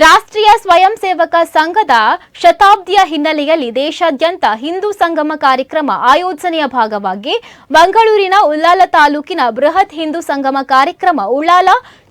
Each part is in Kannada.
ರಾಷ್ಟ್ರೀಯ ಸ್ವಯಂ ಸೇವಕ ಸಂಘದ ಶತಾಬ್ದಿಯ ಹಿನ್ನೆಲೆಯಲ್ಲಿ ದೇಶಾದ್ಯಂತ ಹಿಂದೂ ಸಂಗಮ ಕಾರ್ಯಕ್ರಮ ಆಯೋಜನೆಯ ಭಾಗವಾಗಿ ಮಂಗಳೂರಿನ ಉಳ್ಳಾಲ ತಾಲೂಕಿನ ಬೃಹತ್ ಹಿಂದೂ ಸಂಗಮ ಕಾರ್ಯಕ್ರಮ ಉಳ್ಳಾಲ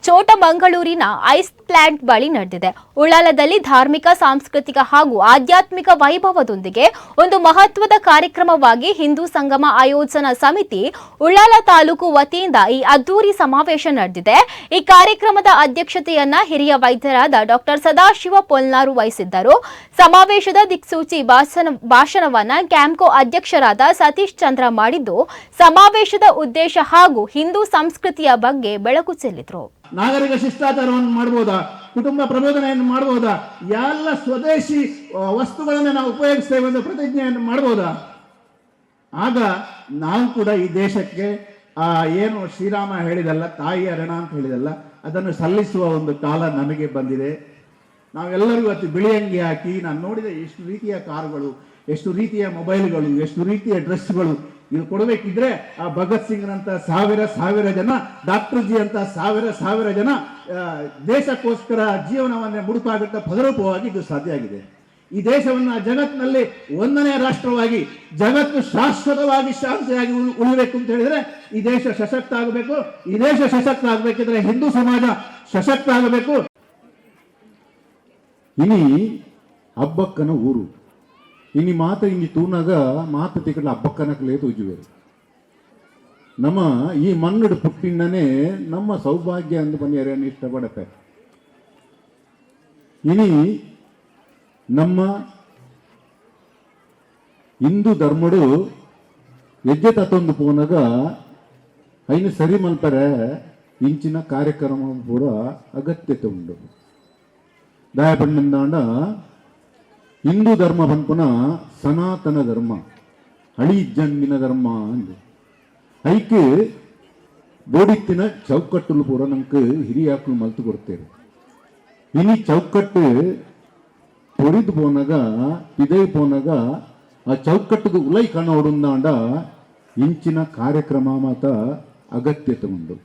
ಚೋಟಮಂಗಳೂರಿನ ಐಸ್ ಪ್ಲಾಂಟ್ ಬಳಿ ನಡೆದಿದೆ. ಉಳ್ಳಾಲದಲ್ಲಿ ಧಾರ್ಮಿಕ, ಸಾಂಸ್ಕೃತಿಕ ಹಾಗೂ ಆಧ್ಯಾತ್ಮಿಕ ವೈಭವದೊಂದಿಗೆ ಒಂದು ಮಹತ್ವದ ಕಾರ್ಯಕ್ರಮವಾಗಿ ಹಿಂದೂ ಸಂಗಮ ಆಯೋಜನಾ ಸಮಿತಿ, ಉಳ್ಳಾಲ ತಾಲೂಕು ವತಿಯಿಂದ ಈ ಅದ್ದೂರಿ ಸಮಾವೇಶ ನಡೆದಿದೆ. ಈ ಕಾರ್ಯಕ್ರಮದ ಅಧ್ಯಕ್ಷತೆಯನ್ನ ಹಿರಿಯ ವೈದ್ಯರಾದ ಡಾಕ್ಟರ್ ಸದಾಶಿವ ಪೊಲ್ನಾರು ವಹಿಸಿದ್ದರು. ಸಮಾವೇಶದ ದಿಕ್ಸೂಚಿ ಭಾಷಣ, ಭಾಷಣವನ್ನ ಕ್ಯಾಂಪ್ಕೋ ಅಧ್ಯಕ್ಷರಾದ ಸತೀಶ್ ಚಂದ್ರ ಮಾಡಿದ್ದು, ಸಮಾವೇಶದ ಉದ್ದೇಶ ಹಾಗೂ ಹಿಂದೂ ಸಂಸ್ಕೃತಿಯ ಬಗ್ಗೆ ಬೆಳಕು ಚೆಲ್ಲಿದ್ರು. ನಾಗರಿಕ ಶಿಷ್ಟಾಚಾರವನ್ನು ಮಾಡ್ಬೋದಾ? ಕುಟುಂಬ ಪ್ರಬೋಧನೆಯನ್ನು ಮಾಡ್ಬೋದಾ? ಎಲ್ಲ ಸ್ವದೇಶಿ ವಸ್ತುಗಳನ್ನು ನಾವು ಉಪಯೋಗಿಸ್ತೇವೆ ಎಂದು ಪ್ರತಿಜ್ಞೆಯನ್ನು ಮಾಡ್ಬೋದಾ? ಆಗ ನಾವು ಕೂಡ ಈ ದೇಶಕ್ಕೆ, ಆ, ಏನು ಶ್ರೀರಾಮ ಹೇಳಿದಲ್ಲ, ತಾಯಿಯ ಋಣ ಅಂತ ಹೇಳಿದಲ್ಲ, ಅದನ್ನು ಸಲ್ಲಿಸುವ ಒಂದು ಕಾಲ ನಮಗೆ ಬಂದಿದೆ. ನಾವೆಲ್ಲರಿಗೂ ಇವತ್ತು ಬಿಳಿ ಅಂಗಿ ಹಾಕಿ, ನಾನು ನೋಡಿದ ಎಷ್ಟು ರೀತಿಯ ಕಾರುಗಳು, ಎಷ್ಟು ರೀತಿಯ ಮೊಬೈಲ್ಗಳು, ಎಷ್ಟು ರೀತಿಯ ಡ್ರೆಸ್ಗಳು ಇದು ಕೊಡಬೇಕಿದ್ರೆ ಆ ಭಗತ್ ಸಿಂಗ್ನಂತ ಸಾವಿರ ಸಾವಿರ ಜನ ಡಾಕ್ಟರ್ ಜಿ ಅಂತ ಸಾವಿರ ಸಾವಿರ ಜನ ದೇಶಕ್ಕೋಸ್ಕರ ಜೀವನವನ್ನೇ ಮುಡುಪಾಗುತ್ತಾ ಫಲರೂಪವಾಗಿ ಇದು ಸಾಧ್ಯ ಆಗಿದೆ. ಈ ದೇಶವನ್ನು ಜಗತ್ತಿನಲ್ಲಿ ಒಂದನೇ ರಾಷ್ಟ್ರವಾಗಿ, ಜಗತ್ತು ಶಾಶ್ವತವಾಗಿ ಶಾಂತಿಯಾಗಿ ಉಳ್- ಉಳಿಬೇಕು ಅಂತ ಹೇಳಿದ್ರೆ ಈ ದೇಶ ಸಶಕ್ತ ಆಗಬೇಕು. ಈ ದೇಶ ಸಶಕ್ತ ಆಗಬೇಕಿದ್ರೆ ಹಿಂದೂ ಸಮಾಜ ಸಶಕ್ತ ಆಗಬೇಕು. ಇಲ್ಲಿ ಹಬ್ಬಕ್ಕನ ಊರು. ಇನಿ ಮಾತ ಇನ್ನು ತೂನಾಗ ಮಾತ ತಿಕ್ಕಲ್ಲ ಹಬ್ಬಕ್ಕನಕಲೇ ತೂಜುವೇರು ನಮ್ಮ ಈ ಮನ್ನಡು ಪುಟ್ಟಿಂಡನೇ ನಮ್ಮ ಸೌಭಾಗ್ಯ ಅಂದು ಬನ್ನಿಯರನ್ನು ಇಷ್ಟಪಡತ್ತೆ. ಇನಿ ನಮ್ಮ ಹಿಂದೂ ಧರ್ಮಡು ಹೆಜ್ಜೆ ತತ್ತೊಂದು ಪೋನಾಗ ಐನು ಸರಿ ಮಲ್ಪರೆ, ಇಂಚಿನ ಕಾರ್ಯಕ್ರಮ ಪೂರ ಅಗತ್ಯತೆ ಉಂಟು ದಯಪಂಡ ಹಿಂದೂ ಧರ್ಮ ಬಂದ ಸನಾತನ ಧರ್ಮ, ಹಳಿ ಜನ್ಮಿನ ಧರ್ಮ ಅಂದೆ. ಐಕೆ ಬೋಡಿತ್ತಿನ ಚೌಕಟ್ಟು ಪೂರ ನಂಗೆ ಹಿರಿಯಾಕಲು ಮಲ್ತು ಕೊಡ್ತೇವೆ. ಇನಿ ಚೌಕಟ್ಟು பொறிந்து போனாக ಪಿದೈ போனாக ಆ ಚೌಕಟ್ಟಿಗೆ ಉಲೈ ಕಾಣ ಹೊಡುಂದಾಂಡ ಇಂಚಿನ ಕಾರ್ಯಕ್ರಮ ಮಾತ ಅಗತ್ಯತೆ ಉಂಡು.